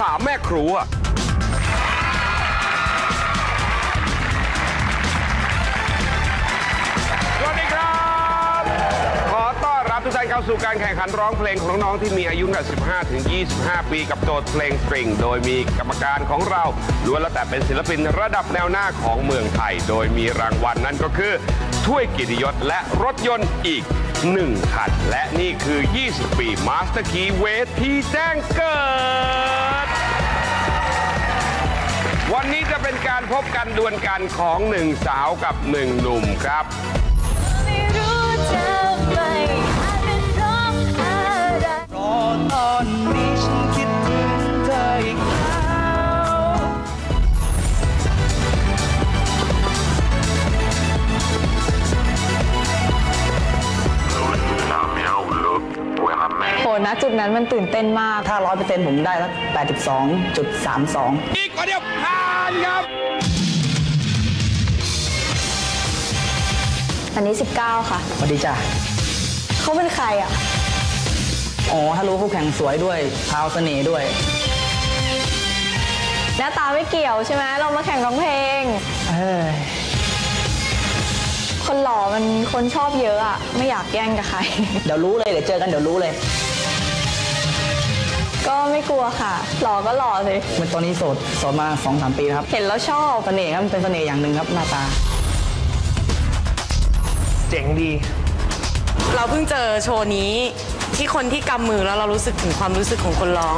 สามแม่ครัว สวัสดีครับ ขอต้อนรับทุกท่านเข้าสู่การแข่งขันร้องเพลงของน้องๆที่มีอายุตั้งแต่15 ถึง 25 ปีกับโจทย์เพลงสตริง โดยมีกรรมการของเราล้วนแล้วแต่เป็นศิลปินระดับแนวหน้าของเมืองไทย โดยมีรางวัลนั่นก็คือ ถ้วยเกียรติยศและรถยนต์อีก 1 คัน และนี่คือ 20 ปีมาสเตอร์คีเวทีแจ้งเกิด วันนี้จะเป็นการพบกันดวลกันของหนึ่งสาวกับหนึ่งหนุ่มครับ ไม่รู้จะไปอาจเป็นเพราะอะไรเพราะตอนนี้ฉันคิดถึงเธออีกแล้วโหณจุดนั้นมันตื่นเต้นมาก ถ้าร้อยเปอร์เซ็นต์ผมได้แล้ว82.32อีกกว่าเดียวผ่าน ครับ อันนี้ 19 ค่ะ สวัสดีจ้ะ เขาเป็นใครอะ อ๋อถ้ารู้ผู้แข่งสวยด้วยพราวเสน่ห์ด้วย หน้าตาไม่เกี่ยวใช่ไหมเรามาแข่งร้องเพลงเฮ้ย คนหล่อมันคนชอบเยอะอะ ไม่อยากแย่งกับใคร เดี๋ยวรู้เลย เดี๋ยวเจอกันเดี๋ยวรู้เลย ก็ไม่กลัวค่ะ หล่อก็หล่อสิเป็นตอนนี้โสดโสดมา2-3ปีแล้วครับ เห็นแล้วชอบเสน่ห์ครับมันเป็นเสน่ห์อย่างหนึ่งครับหน้าตา เจ๋งดี เราเพิ่งเจอโชว์นี้ที่คนที่กำมือแล้วเรารู้สึกถึงความรู้สึกของคนร้อง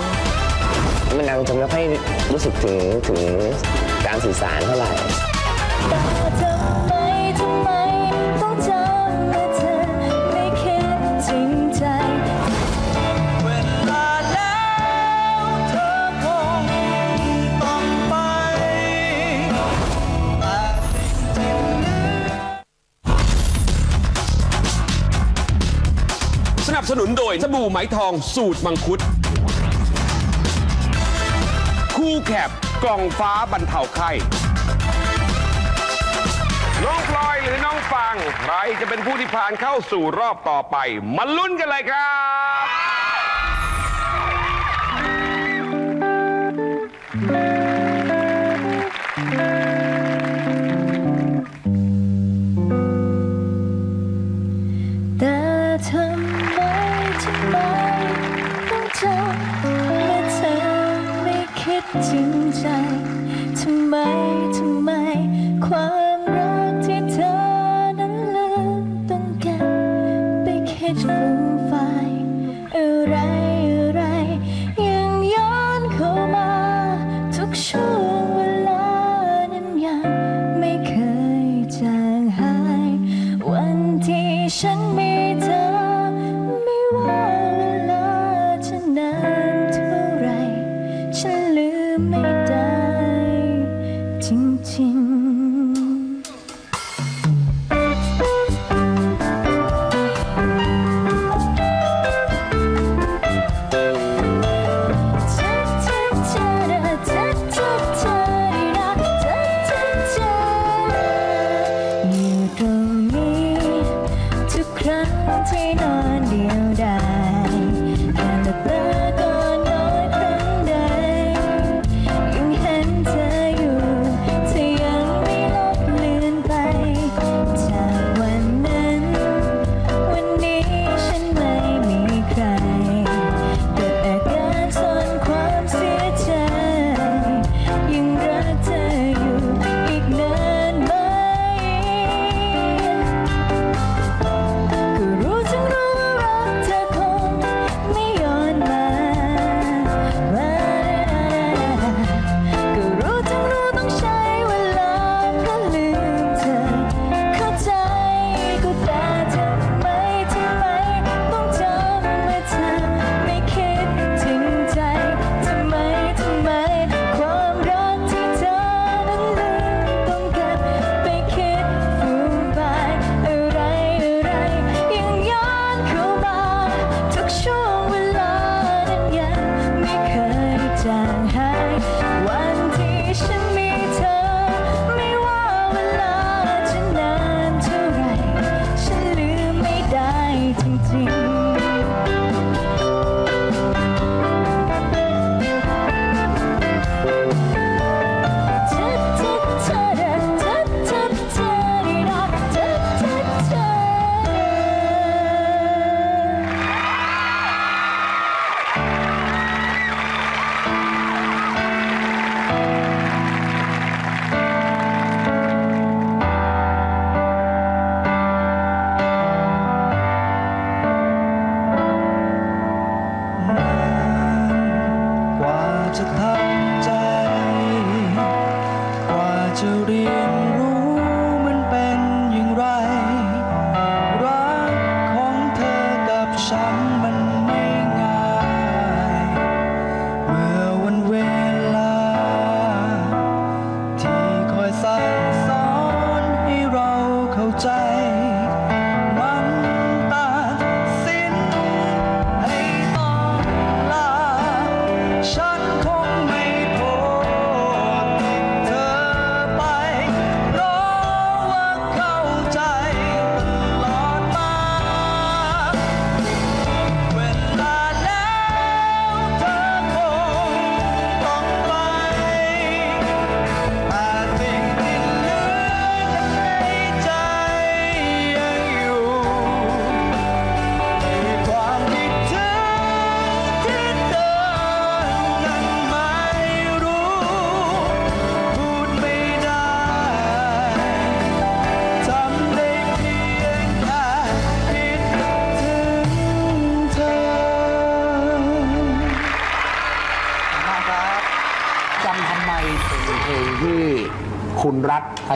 มันเราจะไม่ค่อยรู้สึกถึงถึงการสื่อสารเท่าไหร่ สนุนโดยสบู่ไหมทองสูตรมังคุด คู่แคบกล่องฟ้าบรรเทาไข้ น้องพลอยหรือน้องฟัง ใครจะเป็นผู้ที่ผ่านเข้าสู่รอบต่อไป มาลุ้นกันเลยครับ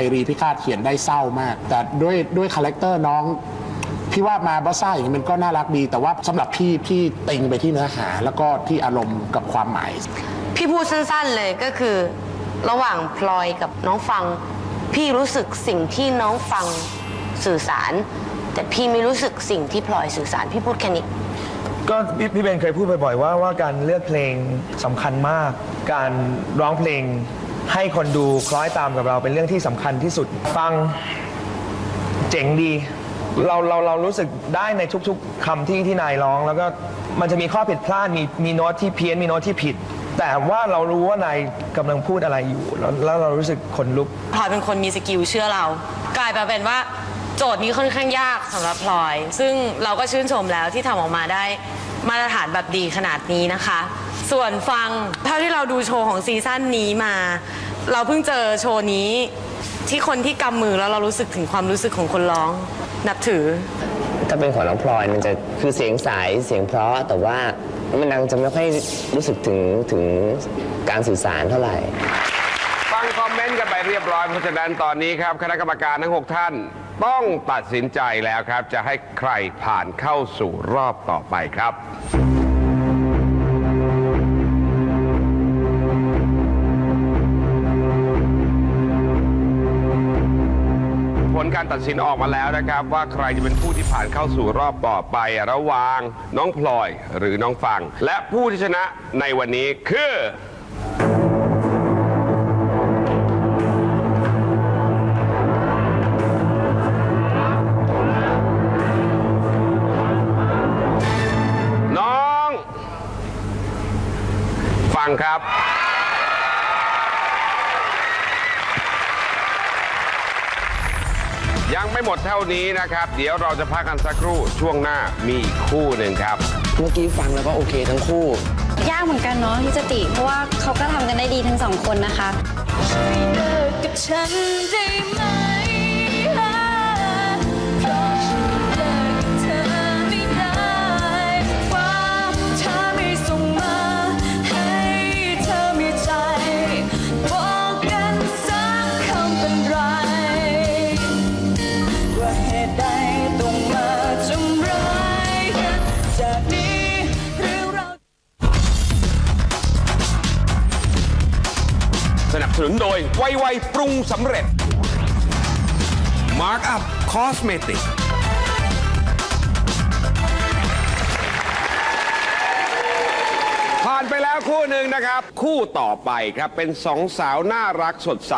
รัฐไพรีพิฆาตเขียนได้เศร้ามาก แต่ด้วยด้วยคาแรคเตอร์น้องพี่ว่ามาบอสซ่าอย่างนี้มันก็น่ารักดี แต่ว่าสำหรับพี่พี่ติงไปที่เนื้อหา แล้วก็ที่อารมณ์กับความหมาย พี่พูดสั้นๆเลยก็คือ ระหว่างพลอยกับน้องฟัง พี่รู้สึกสิ่งที่น้องฟังสื่อสาร แต่พี่ไม่รู้สึกสิ่งที่พลอยสื่อสารพี่พูดแค่นี้ก็พี่พี่เบนเคยพูดบ่อยๆว่าว่าการเลือกเพลงสำคัญมาก การร้องเพลง ให้คนดูคล้อยตามกับเราเป็นเรื่องที่สำคัญที่สุด ฟังเจ๋งดี เราเราเรารู้สึกได้ในทุกๆคำที่ที่นายร้อง แล้วก็มันจะมีข้อผิดพลาดมีมีโน้ตที่เพี้ยนมีโน้ตที่ผิด แต่ว่าเรารู้ว่านายกำลังพูดอะไรอยู่แล้วแล้วเรารู้สึกขนลุก พลอยเป็นคนมีสกิลเชื่อเรา กลายมาเป็นว่าโจทย์นี้ค่อนข้างยากสำหรับพลอย ซึ่งเราก็ชื่นชมแล้วที่ทำออกมาได้มาตรฐานแบบดีขนาดนี้นะคะ ส่วนฟังเท่าที่เราดูโชว์ของซีซั่นนี้มา เราเพิ่งเจอโชว์นี้ ที่คนที่กำมือแล้วเรารู้สึกถึงความรู้สึกของคนร้อง นับถือ ถ้าเป็นของน้องพลอยมันจะคือเสียงใสเสียงเพราะแต่ว่ามันนางจะไม่ค่อยรู้สึกถึงถึงการสื่อสารเท่าไหร่ฟังคอมเมนต์กันไปเรียบร้อยเพราะฉะนั้นตอนนี้ครับคณะกรรมการทั้ง 6 ท่านต้องตัดสินใจแล้วครับ จะให้ใครผ่านเข้าสู่รอบต่อไปครับ การตัดสินออกมาแล้วนะครับ ว่าใครจะเป็นผู้ที่ผ่านเข้าสู่รอบต่อไประหว่างน้องพลอยหรือน้องฟัง และผู้ที่ชนะในวันนี้คือ น้อง ฟังครับ ยังไม่หมดเท่านี้นะครับ เดี๋ยวเราจะพักกันสักครู่ช่วงหน้ามีอีกคู่หนึ่งครับ เมื่อกี้ฟังแล้วก็โอเคทั้งคู่ ยากเหมือนกันเนาะพี่จติ เพราะว่าเขาก็ทำกันได้ดีทั้งสองคนนะคะเลิกกับฉันได้ไหม ไวไวปรุงสำเร็จ Mark Up Cosmetic ผ่านไปแล้วคู่หนึ่งนะครับ คู่ต่อไปครับเป็นสองสาวน่ารักสดใส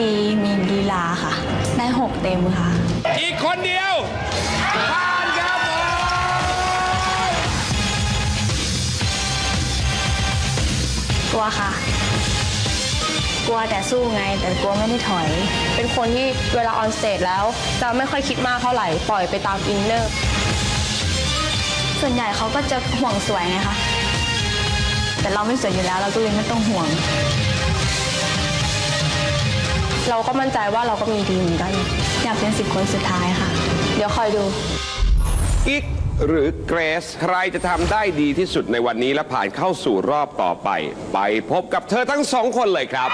ดีมีลีลาค่ะ ได้หกเต็มค่ะ อีกคนเดียวผ่านครับผมกลัวค่ะ กลัวแต่สู้ไง แต่กลัวไม่ได้ถอย เป็นคนที่เวลาออนสเตจแล้ว จะไม่ค่อยคิดมากเท่าไหร่ ปล่อยไปตามอินเนอร์ ส่วนใหญ่เขาก็จะห่วงสวยไงคะ แต่เราไม่สวยอยู่แล้วเราก็เลยไม่ต้องห่วง เราก็มั่นใจว่าเราก็มีดีเหมือนกัน อยากเป็นสิบคนสุดท้ายค่ะ เดี๋ยวคอยดูอิกหรือเกรซใครจะทำได้ดีที่สุดในวันนี้และผ่านเข้าสู่รอบต่อไป ไปพบกับเธอทั้งสองคนเลยครับ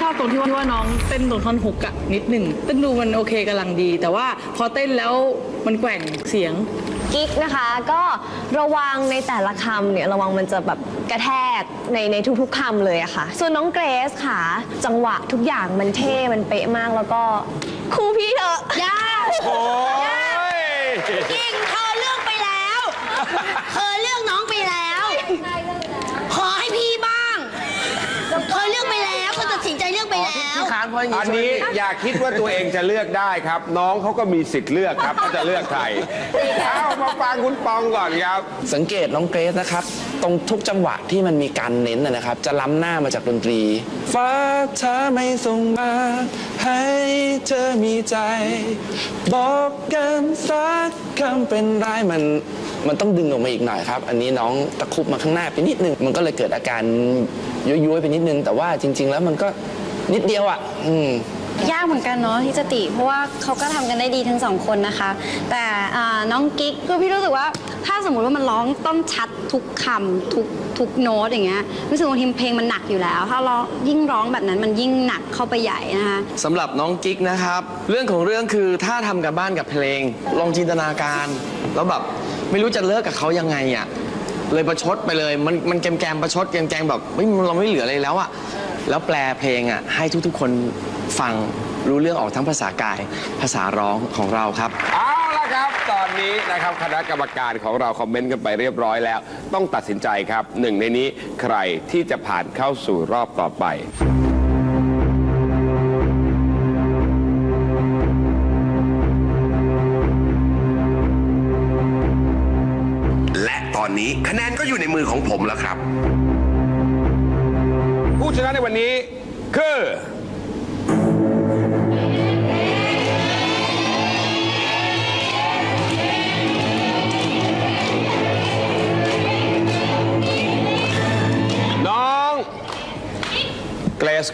ชอบตรงที่ว่าน้องเต้นตรงท่อนฮุกอะนิดหนึ่งเต้นดูมันโอเคกำลังดี แต่ว่าพอเต้นแล้วมันแกว่งเสียง กิ๊กนะคะก็ระวังในแต่ละคำเนี่ยระวังมันจะแบบกระแทกในในทุกๆคำเลยอะค่ะ ส่วนน้องเกรซค่ะ จังหวะทุกอย่างมันเท่มันเป๊ะมากแล้วก็ครูพี่เถอะยากโอ้ยกิ๊งเธอเลือกไปแล้ว เธอเลือกน้องไปแล้ว ขอให้พี่บ้าง เธอเลือกไปแล้วเธอตัดสินใจ ที่ค้านเพราะอย่างอันนี้อย่าคิดว่าตัวเองจะเลือกได้ครับ น้องเขาก็มีสิทธิ์เลือกครับว่าจะเลือกใครเอามาฟังคุณปองก่อนครับ สังเกตน้องเกรซนะครับ ตรงทุกจังหวะที่มันมีการเน้นนะนะครับ จะล้ำหน้ามาจากดนตรี ฟ้าเธอไม่ส่งมา ให้เธอมีใจ บอกกันสักคำเป็นไรมัน มันต้องดึงออกมาอีกหน่อยครับ อันนี้น้องตะคุบมาข้างหน้าไปนิดนึง มันก็เลยเกิดอาการย้อยๆไปนิดนึง แต่ว่าจริง ๆ แล้วมันก็ นิดเดียวอะ อืม ยากเหมือนกันเนาะที่จะติ เพราะว่าเขาก็ทำกันได้ดีทั้งสองคนนะคะ แต่อ่าน้องกิ๊กคือพี่รู้สึกว่า ถ้าสมมุติว่ามันร้องต้องชัดทุกคำทุกทุกโน้ตอย่างเงี้ยรู้สึกว่าทีเพลงมันหนักอยู่แล้ว ถ้าร้องยิ่งร้องแบบนั้นมันยิ่งหนักเข้าไปใหญ่นะคะ สำหรับน้องกิ๊กนะครับ เรื่องของเรื่องคือถ้าทำกับบ้านกับเพลง ลองจินตนาการ แล้วแบบไม่รู้จะเลิกกับเขายังไงอะเลยประชดไปเลย มันมันแกมแกมๆประชดแกมแกมๆแบบเฮ้ยเราไม่เหลืออะไรแล้วอะ แล้วแปลเพลงอะให้ทุกๆ คนฟังรู้เรื่องออกทั้งภาษากายภาษาร้องของเราครับ เอาละครับ ตอนนี้นะครับคณะกรรมการของเราคอมเมนต์กันไปเรียบร้อยแล้ว ต้องตัดสินใจครับหนึ่งในนี้ใครที่จะผ่านเข้าสู่รอบต่อไปและตอนนี้คะแนนก็อยู่ในมือของผมแล้วครับ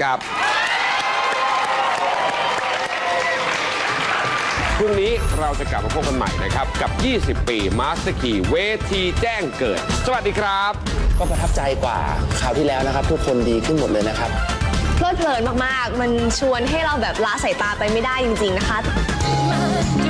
ครับ พรุ่งนี้เราจะกลับมาพบกันใหม่นะครับ กับ 20 ปีมาสเตอร์คีเวทีแจ้งเกิด สวัสดีครับ ก็ประทับใจกว่าคราวที่แล้วนะครับ ทุกคนดีขึ้นหมดเลยนะครับ เพลิดเพลินมาก ๆ มันชวนให้เราแบบละสายตาไปไม่ได้จริง ๆ นะคะจุด